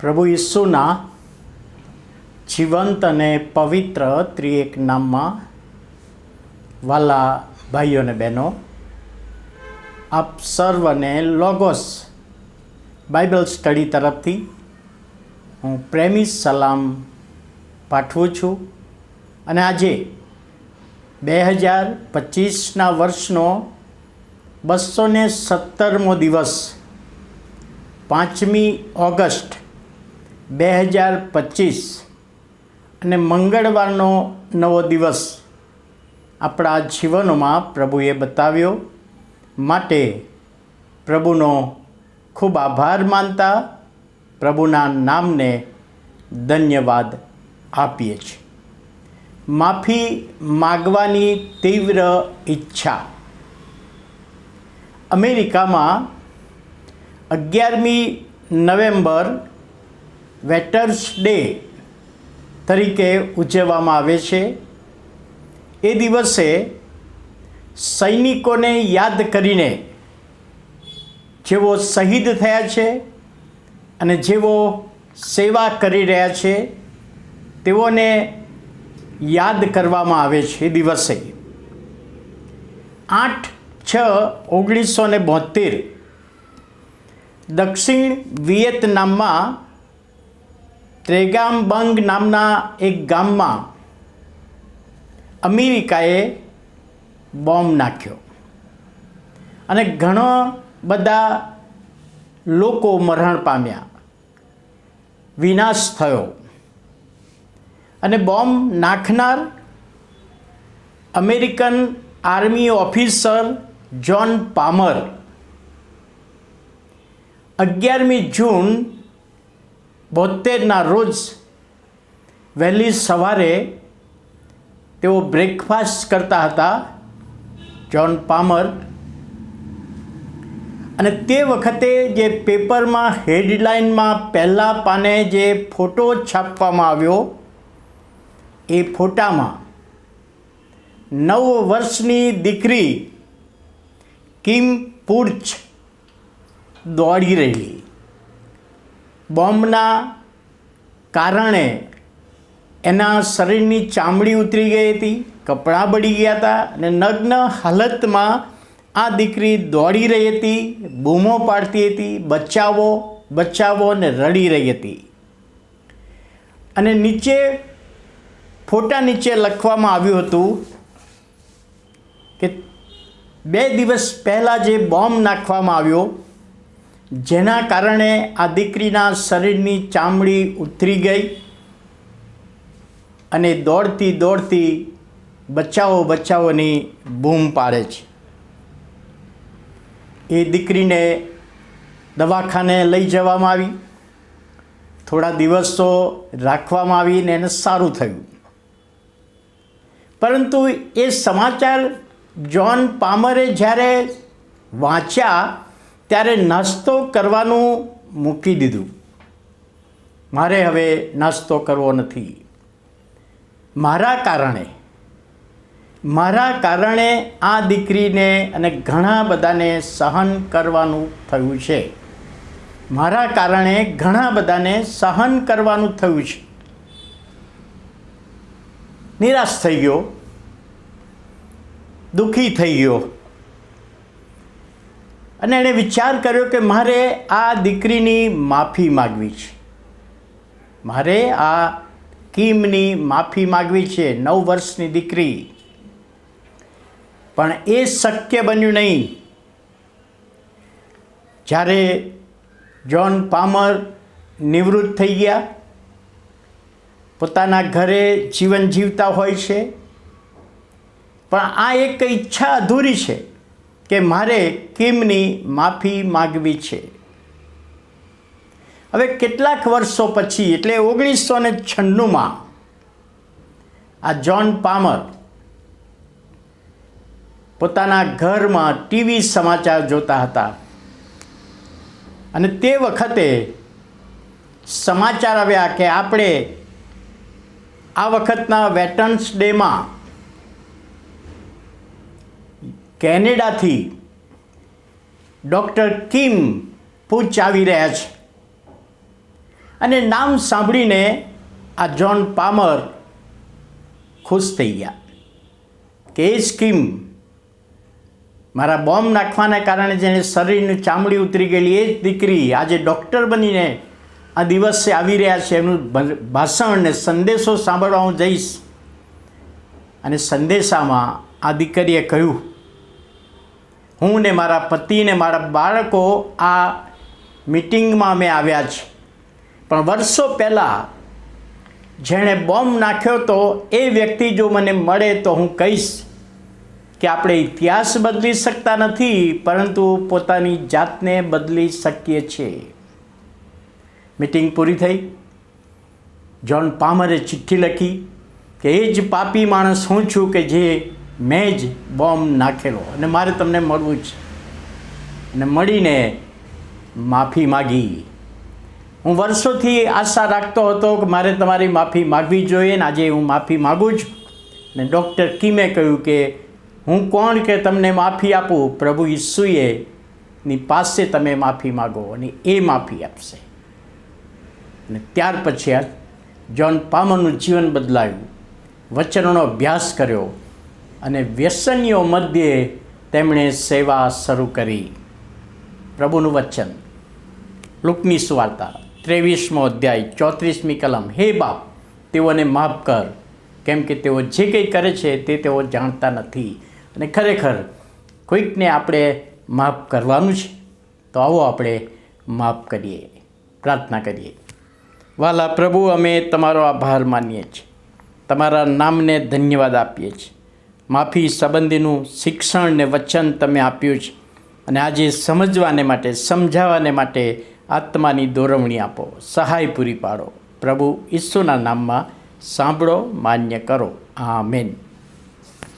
પ્રભુ ઈસુના જીવંત અને પવિત્ર ત્રિએક નામમાં વાલા ભાઈઓ અને બહેનો, આપ સર્વને લોગોસ બાઇબલ સ્ટડી તરફથી હું પ્રેમી સલામ પાઠવું છું અને આજે બે હજાર પચીસના વર્ષનો બસો સત્તરમો દિવસ પાંચમી ઓગસ્ટ બે હજાર પચીસ. અને મંગળવારનો નવો દિવસ આપણા જીવનોમાં પ્રભુએ બતાવ્યો. માટે પ્રભુનો ખૂબ આભાર માનતા પ્રભુના નામને ધન્યવાદ આપીએ છીએ. માફી માગવાની તીવ્ર ઈચ્છા. અમેરિકામાં અગિયારમી નવેમ્બર વેટર્સ ડે તરીકે ઉજવવામાં આવે છે. એ દિવસે સૈનિકોને યાદ કરીને જેઓ શહીદ થયા છે અને જેઓ સેવા કરી રહ્યા છે, તેઓને યાદ કરવામાં આવે છે એ દિવસે. આઠ છ ઓગણીસો ને દક્ષિણ વિયેતનામમાં ત્રેગામબંગ નામના એક ગામમાં અમેરિકાએ બોમ્બ નાખ્યો. અને ઘણો બધા લોકો મરણ પામ્યા. વિનાશ થયો. અને bomb નાખનાર American army officer John Palmer અગિયારમી જૂન બોતેરના રોજ વહેલી સવારે તેઓ બ્રેકફાસ્ટ કરતા હતા જ્હોન પામર અને તે વખતે જે પેપરમાં હેડલાઇનમાં પહેલાં પાને જે ફોટો છાપવામાં આવ્યો, એ ફોટામાં નવ વર્ષની દીકરી કિમ પુર્ચ દોડી રહેલી. બોમ્બના કારણે એના શરીરની ચામડી ઉતરી ગઈ હતી, કપડાં બળી ગયા હતા અને નગ્ન હાલતમાં આ દીકરી દોડી રહી હતી, બૂમો પાડતી હતી બચાવો બચાવો અને રડી રહી હતી. અને નીચે, ફોટા નીચે લખવામાં આવ્યું હતું કે બે દિવસ પહેલાં જે બોમ્બ નાખવામાં આવ્યો જેના કારણે આ દીકરીના શરીરની ચામડી ઉતરી ગઈ અને દોડતી દોડતી બચાવો બચાવોની બૂમ પાડે છે. એ દીકરીને દવાખાને લઈ જવામાં આવી. થોડા દિવસો રાખવામાં આવી ને એને સારું થયું. પરંતુ એ સમાચાર જ્હોન પામરે જ્યારે વાંચ્યા ત્યારે નાસ્તો કરવાનું મૂકી દીધું. મારે હવે નાસ્તો કરવો નથી. મારા કારણે મારા કારણે આ દીકરીને અને ઘણા બધાને સહન કરવાનું થયું છે. મારા કારણે ઘણા બધાને સહન કરવાનું થયું છે. નિરાશ થઈ ગયો. દુઃખી થઈ ગયો. અને એણે વિચાર કર્યો કે મારે આ દીકરીની માફી માગવી છે. મારે આ કિમની માફી માગવી છે, નવ વર્ષની દીકરી. પણ એ શક્ય બન્યું નહીં. જ્યારે જ્હોન પામર નિવૃત્ત થઈ ગયા, પોતાના ઘરે જીવન જીવતા હોય છે, પણ આ એક ઈચ્છા અધૂરી છે. કે મારે કિમની માફી માગવી છે. હવે કેટલાક વર્ષો પછી, એટલે ઓગણીસો ને છન્નુંમાં, આ જ્હોન પામર પોતાના ઘરમાં ટીવી સમાચાર જોતા હતા. અને તે વખતે સમાચાર આવ્યા કે આપણે આ વખતના વેટન્સ ડેમાં કેનેડાથી ડૉક્ટર કિમ પૂચ આવી રહ્યા છે. અને નામ સાંભળીને આ જ્હોન પામર ખુશ થઈ ગયા. કે એ સ્કીમ મારા બોમ્બ નાખવાના કારણે જેને શરીરની ચામડી ઉતરી ગયેલી એ જ દીકરી આજે ડૉક્ટર બનીને આ દિવસે આવી રહ્યા છે. ભ- ભાષણ ને સંદેશો સાંભળવા હું જઈશ. અને સંદેશામાં આ દીકરીએ કહ્યું હું ને મારા પતિ ને મારા બાળકો આ મિટિંગમાં અમે આવ્યા છે પણ વર્ષો પહેલાં જેણે બોમ્બ નાખ્યો તો એ વ્યક્તિ જો મને મળે તો હું કહીશ કે આપણે ઇતિહાસ બદલી શકતા નથી, પરંતુ પોતાની જાતને બદલી શકીએ છીએ. મિટિંગ પૂરી થઈ. જ્હોન પામરે ચિઠ્ઠી લખી કે એ જ પાપી માણસ હું છું કે જે મેં જ બોમ્બ નાખેલો અને મારે તમને મળવું જ. અને મળીને માફી માગી. હું વર્ષોથી આશા રાખતો હતો કે મારે તમારી માફી માગવી જોઈએ ને આજે હું માફી માગું છું. ને ડૉક્ટર કિમે કહ્યું કે, હું કોણ કે તમને માફી આપું? પ્રભુ ઈસુએ ની પાસે તમે માફી માગો અને એ માફી આપશે. અને ત્યાર પછી આ જ્હોન પામરનું જીવન બદલાયું. વચનોનો અભ્યાસ કર્યો. અને વ્યસનીઓ મધ્યે તેમણે સેવા શરૂ કરી. પ્રભુનું વચન. લુકની સુવાર્તા ત્રેવીસમો અધ્યાય, ચોત્રીસમી કલમ. હે બાપ, તેઓને માફ કર. કેમ કે તેઓ જે કંઈ કરે છે તે તેઓ જાણતા નથી. અને ખરેખર, કોઈકને આપણે માફ કરવાનું છે, તો આવો આપણે માફ કરીએ, પ્રાર્થના કરીએ. વાલા પ્રભુ, અમે તમારો આભાર માનીએ છીએ. તમારા નામને ધન્યવાદ આપીએ છીએ. માફી સંબંધીનું શિક્ષણ ને વચન તમે આપ્યું છે. અને આજે સમજવાને માટે સમજાવવાને માટે આત્માની દોરવણી આપો. સહાય પૂરી પાડો. પ્રભુ ઈસુના નામમાં સાંભળો, માન્ય કરો. આમેન.